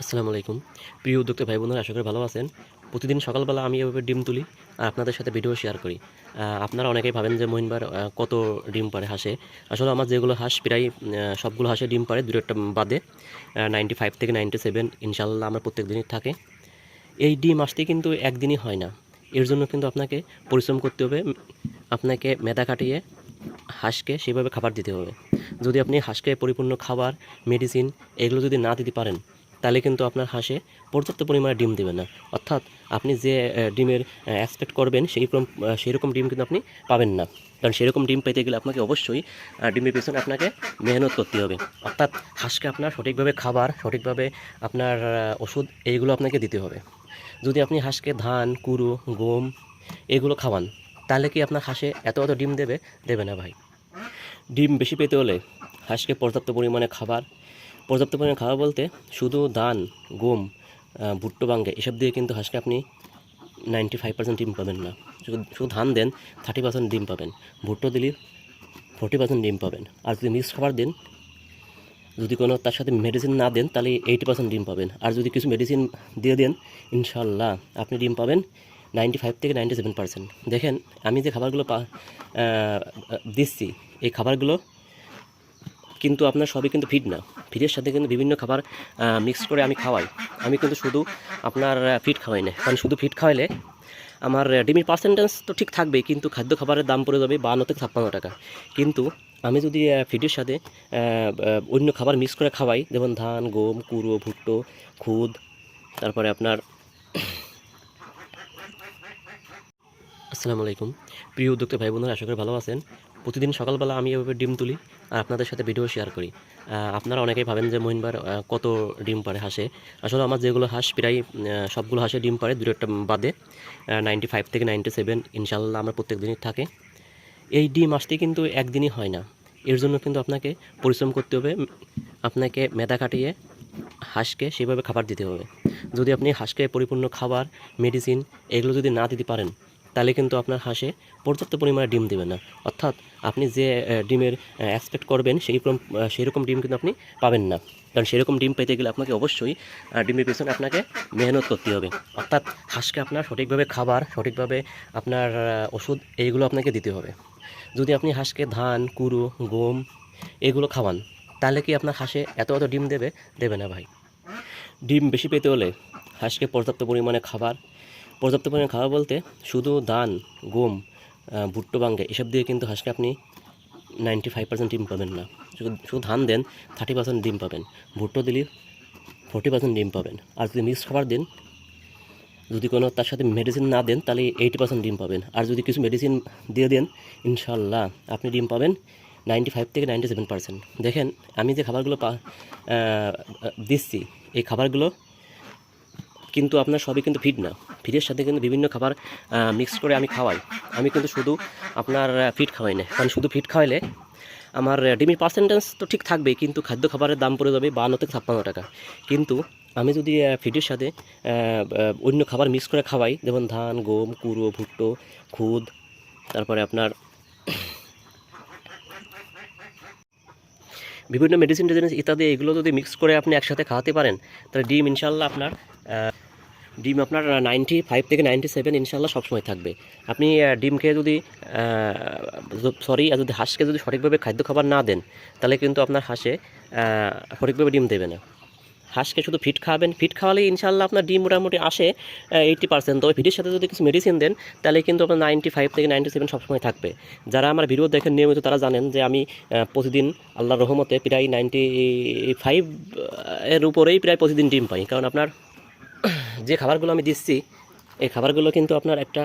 আসসালামু আলাইকুম। প্রিয় উদ্যোক্তা ভাই বোনেরা আশা করি ভালো আছেন। প্রতিদিন সকালবেলা আমি এভাবে ডিম তুলি আর আপনাদের সাথে ভিডিও শেয়ার করি। আপনারা অনেকেই ভাবেন যে মহিনবার কত ডিম পারে হাঁসে। আসলে আমার যেগুলো হাঁস, প্রায় সবগুলো হাঁসে ডিম পারে, দুটো একটা বাদে নাইনটি ফাইভ থেকে নাইনটি সেভেন ইনশাল্লাহ আমার প্রত্যেক দিনই থাকে। এই ডিম আসতে কিন্তু একদিনই হয় না। এর জন্য কিন্তু আপনাকে পরিশ্রম করতে হবে, আপনাকে মেধা কাটিয়ে হাঁসকে সেভাবে খাবার দিতে হবে। যদি আপনি হাঁসকে পরিপূর্ণ খাবার মেডিসিন এগুলো যদি না দিতে পারেন তাহলে কিন্তু আপনার হাঁসে পর্যাপ্ত পরিমাণে ডিম দেবে না। অর্থাৎ আপনি যে ডিমের এক্সপেক্ট করবেন সেই রকম সেই রকম ডিম কিন্তু আপনি পাবেন না। কারণ সেরকম ডিম পেতে গেলে আপনাকে অবশ্যই ডিমের পেছনে আপনাকে মেহনত করতে হবে। অর্থাৎ হাঁসকে আপনার সঠিকভাবে খাবার, সঠিকভাবে আপনার ওষুধ, এইগুলো আপনাকে দিতে হবে। যদি আপনি হাঁসকে ধান, কুড়ো, গম এগুলো খাওয়ান, তাহলে কি আপনার হাঁসে এত এত ডিম দেবে? দেবে না ভাই। ডিম বেশি পেতে হলে হাঁসকে পর্যাপ্ত পরিমাণে খাবার পর্যাপ্ত পরিমাণে খাবার বলতে শুধু ধান, গম ভুট্টো, বাঙ্গে, এসব দিয়ে কিন্তু হাঁসকে আপনি নাইনটি ফাইভ পার্সেন্ট ডিম পাবেন না। শুধু ধান দেন থার্টি পার্সেন্ট ডিম পাবেন। ভুট্টো দিলে ফোর্টি পার্সেন্ট ডিম পাবেন। আর যদি মিক্স খাবার দেন, যদি কোনো তার সাথে মেডিসিন না দেন, তাহলে এইটি পার্সেন্ট ডিম পাবেন। আর যদি কিছু মেডিসিন দিয়ে দেন ইনশাল্লাহ আপনি ডিম পাবেন নাইনটি ফাইভ থেকে নাইনটি সেভেন পার্সেন্ট দেখেন, আমি যে খাবারগুলো দিচ্ছি, এই খাবারগুলো কিন্তু আপনার সবই কিন্তু ফিড না। ফিডের সাথে কিন্তু বিভিন্ন খাবার মিক্স করে আমি খাওয়াই। আমি কিন্তু শুধু আপনার ফিট খাওয়াই না। কারণ শুধু ফিট খাওয়াইলে আমার ডিমের পার্সেন্টেজ তো ঠিক থাকবে, কিন্তু খাদ্য খাবারের দাম পড়ে যাবে বান্ন থেকে ছাপ্পান্ন টাকা। কিন্তু আমি যদি ফিডের সাথে অন্য খাবার মিক্স করে খাওয়াই, যেমন ধান, গম, কুড়ো, ভুট্টো, খুদ, তারপরে আপনার আসসালামু আলাইকুম। প্রিয় উদ্যোক্তা ভাই বোনেরা আশা করি ভালো আছেন। প্রতিদিন সকালবেলা আমি এভাবে ডিম তুলি আর আপনাদের সাথে ভিডিও শেয়ার করি। আপনারা অনেকেই ভাবেন যে মহিনবার কত ডিম পারে হাঁসে। আসলে আমার যেগুলো হাঁস প্রায় সবগুলো হাঁসে ডিম পারে, দুটো একটা বাদে নাইনটি ফাইভ থেকে নাইনটি সেভেন ইনশাল্লাহ আমার প্রত্যেক দিনই থাকে। এই ডিম আসতে কিন্তু একদিনই হয় না। এর জন্য কিন্তু আপনাকে পরিশ্রম করতে হবে, আপনাকে মেধা কাটিয়ে হাঁসকে সেভাবে খাবার দিতে হবে। যদি আপনি হাঁসকে পরিপূর্ণ খাবার মেডিসিন এগুলো যদি না দিতে পারেন তাহলে কিন্তু আপনার হাঁসে পর্যাপ্ত পরিমাণে ডিম দেবে না। অর্থাৎ আপনি যে ডিমের এক্সপেক্ট করবেন সেই রকম আহ, ডিম কিন্তু আপনি পাবেন না। কারণ সেরকম ডিম পেতে গেলে আপনাকে অবশ্যই ডিমের পেছনে আপনাকে মেহনত করতে হবে। অর্থাৎ হাঁসকে আপনার সঠিকভাবে খাবার সঠিকভাবে আপনার ওষুধ এইগুলো আপনাকে দিতে হবে। যদি আপনি হাঁসকে ধান কুড়ো গম এগুলো খাওয়ান তাহলে কি আপনার হাঁসে এত এত ডিম দেবে? দেবে না ভাই। ডিম বেশি পেতে হলে হাঁসকে পর্যাপ্ত পরিমাণে খাবার পর্যাপ্ত পরিমাণে খাবার বলতে শুধু ধান গম ভুট্টো, বাঙ্গে, এসব দিয়ে কিন্তু হাঁসকে আপনি নাইনটি ফাইভ পার্সেন্ট ডিম পাবেন না। শুধু শুধু ধান দেন থার্টি পার্সেন্ট ডিম পাবেন। ভুট্টো দিলে ফোর্টি পার্সেন্ট ডিম পাবেন। আর যদি মিক্স খাবার দেন, যদি কোনো তার সাথে মেডিসিন না দেন, তাহলে এইটি পার্সেন্ট ডিম পাবেন। আর যদি কিছু মেডিসিন দিয়ে দেন ইনশাল্লাহ আপনি ডিম পাবেন নাইনটি ফাইভ থেকে নাইনটি সেভেন পার্সেন্ট দেখেন, আমি যে খাবারগুলো পা দিচ্ছি, এই খাবারগুলো কিন্তু আপনার সবই কিন্তু ফিড না। ফিডের সাথে কিন্তু বিভিন্ন খাবার মিক্স করে আমি খাওয়াই। আমি কিন্তু শুধু আপনার ফিড খাওয়াই না। কারণ শুধু ফিড খাওয়াইলে আমার ডিমের পার্সেন্টেজ তো ঠিক থাকবে কিন্তু খাদ্য খাবারের দাম পড়ে যাবে বান্ন থেকে ছাপ্পান্ন টাকা। কিন্তু আমি যদি ফিডের সাথে অন্য খাবার মিক্স করে খাওয়াই, যেমন ধান, গম, কুড়ো, ভুট্টো, খুদ, তারপরে আপনার বিভিন্ন মেডিসিন টেডিসিন ইত্যাদি, এগুলো যদি মিক্স করে আপনি একসাথে খাওয়াতে পারেন, তাহলে ডিম ইনশাল্লাহ আপনার ডিম আপনার নাইনটি ফাইভ থেকে নাইনটি সেভেন ইনশাল্লাহ সবসময় থাকবে। আপনি ডিম খেয়ে যদি সরি যদি হাঁসকে যদি সঠিকভাবে খাদ্য খাবার না দেন, তাহলে কিন্তু আপনার হাঁসে সঠিকভাবে ডিম দেবে না। হাঁসকে শুধু ফিট খাওয়াবেন ফিট খাওয়ালে ইনশাল্লাহ আপনার ডিম মোটামুটি আসে এইটটি পার্সেন্ট তবে ফিটের সাথে যদি কিছু মেডিসিন দেন, তাহলে কিন্তু আপনার নাইনটি ফাইভ থেকে নাইনটি সেভেন সবসময় থাকবে। যারা আমার ভিডিও দেখেন নিয়মিত, তারা জানেন যে আমি প্রতিদিন আল্লাহর রহমতে প্রায় নাইনটি ফাইভ এর উপরেই প্রায় প্রতিদিন ডিম পাই। কারণ আপনার খাবারগুলো আমি দিচ্ছি, এই খাবারগুলো কিন্তু আপনার একটা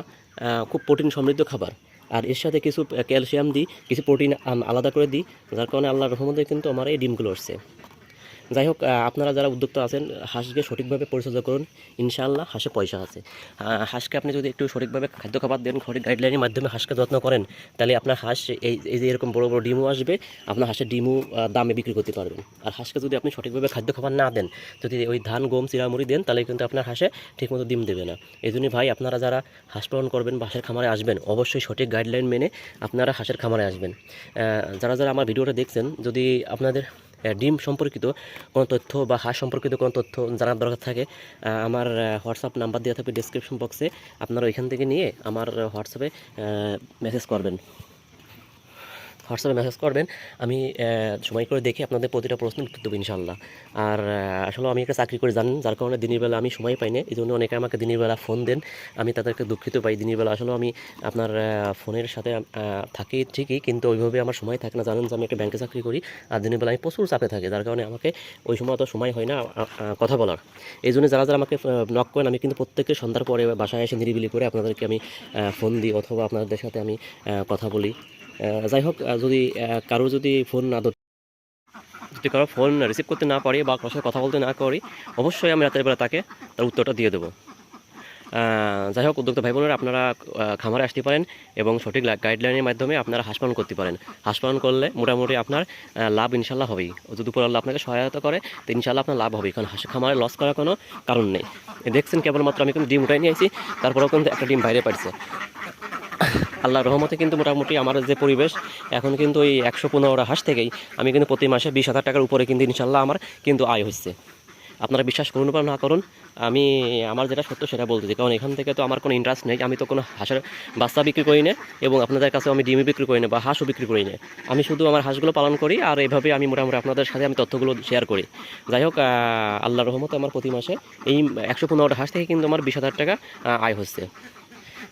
খুব প্রোটিন সমৃদ্ধ খাবার। আর এর সাথে কিছু ক্যালসিয়াম দিই, কিছু প্রোটিন আলাদা করে দিই, যার কারণে আল্লাহ রহমতে কিন্তু আমার এই ডিমগুলো আসছে। যাই হোক আপনারা যারা উদ্যোক্তা আছেন, হাঁসকে সঠিকভাবে পরিচর্যা করুন। ইনশাআল্লাহ হাঁসে পয়সা আছে। হাঁসকে আপনি যদি একটু সঠিকভাবে খাদ্য খাবার দেন, সঠিক গাইডলাইনের মাধ্যমে হাঁসকে যত্ন করেন, তাহলে আপনার হাঁস এই এই যে এরকম বড় বড় ডিমও আসবে, আপনার হাঁসের ডিমও দামে বিক্রি করতে পারবেন। আর হাঁসকে যদি আপনি সঠিকভাবে খাদ্য খাবার না দেন, যদি ওই ধান, গম চিরামুড়ি দেন, তাহলে কিন্তু আপনার হাঁসে ঠিকমতো ডিম দেবে না। এই জন্যই ভাই, আপনারা যারা হাঁস পালন করবেন বা হাঁসের খামারে আসবেন, অবশ্যই সঠিক গাইডলাইন মেনে আপনারা হাঁসের খামারে আসবেন। যারা যারা আমার ভিডিওটা দেখছেন, যদি আপনাদের ডিম সম্পর্কিত কোনো তথ্য বা হাঁস সম্পর্কিত কোনো তথ্য জানার দরকার থাকে আমার হোয়াটসঅ্যাপ নাম্বার দেওয়া থাকবে ডিসক্রিপশন বক্সে আপনারা ওইখান থেকে নিয়ে আমার হোয়াটসঅ্যাপে মেসেজ করবেন। হোয়াটসঅ্যাপে মেসেজ করবেন, আমি সময় করে দেখে আপনাদের প্রতিটা প্রশ্নের উত্তর দেবো ইনশাল্লাহ আর আসলে আমি একটা চাকরি করে জানেন, যার কারণে দিনের বেলা আমি সময় পাই না এই জন্য অনেকে আমাকে দিনের বেলা ফোন দেন, আমি তাদেরকে দুঃখিত পাই দিনের বেলা। আসলে আমি আপনার ফোনের সাথে থাকি ঠিকই, কিন্তু ওইভাবে আমার সময় থাকে না। জানেন যে আমি একটা ব্যাংকে চাকরি করি, আর দিনের বেলা আমি প্রচুর চাপে থাকি, যার কারণে আমাকে ওই সময় অত সময় হয় না কথা বলার। এই জন্য যারা যারা আমাকে নক করেন, আমি কিন্তু প্রত্যেকের সন্ধ্যার পরে বাসায় এসে নিরিবিলি করে আপনাদেরকে আমি ফোন দিই, অথবা আপনাদের সাথে আমি কথা বলি। যাই হোক যদি কারও যদি ফোন না ধর- যদি কারও ফোন রিসিভ করতে না পারি বা কারোর কথা বলতে না করি অবশ্যই আমি রাতের বেলা তাকে তার উত্তরটা দিয়ে দেবো। যাই হোক উদ্যোক্তা ভাই বোনেরা আপনারা খামারে আসতে পারেন এবং সঠিক গাইডলাইনের মাধ্যমে আপনারা হাঁস পালন করতে পারেন। হাঁস পালন করলে মোটামুটি আপনার লাভ ইনশাল্লাহ হবেই। যদি উপর আল্লাহ আপনাকে সহায়তা করে, তো ইনশাল্লাহ আপনার লাভ হবে কারণ হাঁস খামারে লস করার কোনো কারণ নেই। দেখছেন, কেবলমাত্র আমি কিন্তু ডিম উঠাই নিয়ে আসি তারপরেও কিন্তু একটা ডিম বাইরে পাইছে। আল্লাহর রহমতে কিন্তু মোটামুটি আমার যে পরিবেশ এখন কিন্তু ওই একশো পনেরোটা হাঁস থেকেই আমি কিন্তু প্রতি মাসে বিশ হাজার টাকার উপরে কিন্তু ইনশাল্লাহ আমার কিন্তু আয় হচ্ছে। আপনারা বিশ্বাস করুন বা না করুন আমি আমার যেটা সত্য সেটা বলতেছি কারণ এখান থেকে তো আমার কোনো ইন্টারেস্ট নেই আমি তো কোনো হাঁসের বাচ্চা বিক্রি করি না এবং আপনাদের কাছে আমি ডিমই বিক্রি করি না বা হাঁসও বিক্রি করি না। আমি শুধু আমার হাঁসগুলো পালন করি আর এভাবে আমি মোটামুটি আপনাদের সাথে আমি তথ্যগুলো শেয়ার করি। যাই হোক আহ, আল্লাহর রহমতে আমার প্রতি মাসে এই একশো পনেরোটা হাঁস থেকে কিন্তু আমার বিশ হাজার টাকা আয় হচ্ছে।